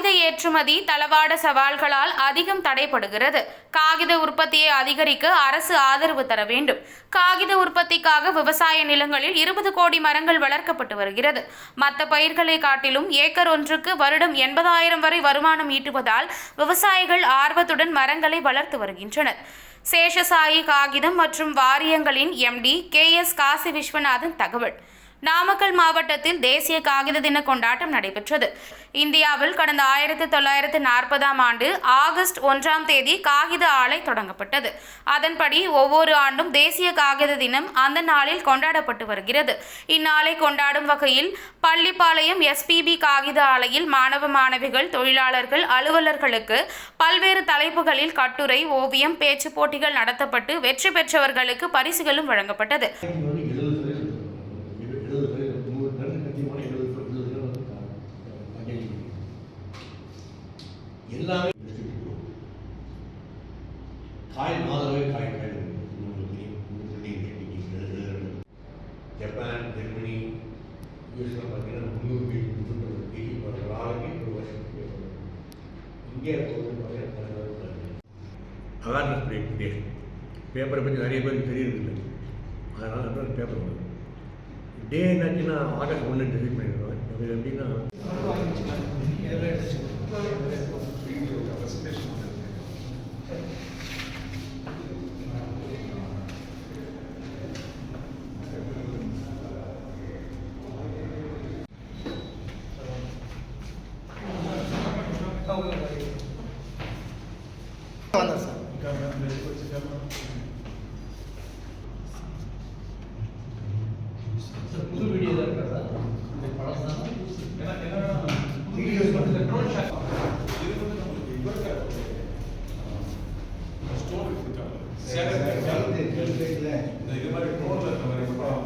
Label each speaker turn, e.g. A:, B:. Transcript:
A: இந்த ஏற்றுமதி தளவாட சவால்களால் அதிகம் தடைப்படுகிறது காகித உற்பத்தியை அதிகரிக்க அரசு ஆதரவு தர வேண்டும். காகித உற்பத்திக்காக விவசாய நிலங்களில் இருபது கோடி மரங்கள் வளர்க்கப்பட்டு வருகிறது. மற்ற பயிர்களை காட்டிலும் ஏக்கர் ஒன்றுக்கு வருடம் எண்பதாயிரம் வரை வருமானம் ஈட்டுவதால் விவசாயிகள் ஆர்வத்துடன் மரங்களை வளர்த்து வருகின்றனர். சேஷசாயி காகிதம் மற்றும் வாரியங்களின் MD K S Kasi Viswanathan தகவல். நாமக்கல் மாவட்டத்தில் தேசிய காகித தின கொண்டாட்டம் நடைபெற்றது. இந்தியாவில் கடந்த ஆயிரத்தி தொள்ளாயிரத்து நாற்பதாம் ஆண்டு ஆகஸ்ட் ஒன்றாம் தேதி காகித ஆலை தொடங்கப்பட்டது. அதன்படி ஒவ்வொரு ஆண்டும் தேசிய காகித தினம் அந்த நாளில் கொண்டாடப்பட்டு வருகிறது. இந்நாளை கொண்டாடும் வகையில் பள்ளிப்பாளையம் எஸ்பிபி காகித ஆலையில் மாணவ மாணவிகள் தொழிலாளர்கள் அலுவலர்களுக்கு பல்வேறு தலைப்புகளில் கட்டுரை ஓவியம் பேச்சு போட்டிகள் நடத்தப்பட்டு வெற்றி பெற்றவர்களுக்கு பரிசுகளும் வழங்கப்பட்டது.
B: எழுபது சதவீதம் நூறு நெல் எழுபது எழுபது சதவீதம் வந்து எல்லாமே காய் மாதவே காய் காய் ஜப்பான் ஜெர்மனி யூஎஸ்லாம் பார்த்தீங்கன்னா முந்நூறு பேஜ் முந்நூறு பேஜ் ஒரு நாளைக்கு ஒரு வருஷத்துக்கு இங்கே அவேர்னஸ் பேப்பரை பற்றி நிறைய பேருக்கு தெரியறதில்லை. அதனால் வந்து பேப்பர் வரும் டே என்னாச்சுன்னா ஆகஸ்ட் ஒன்று டெலிட் பண்ணிடுவேன் அது எப்படின்னா
C: வந்தேன்
D: இந்த
E: இது மாதிரி ட்ரோன்ல இருக்க மாதிரி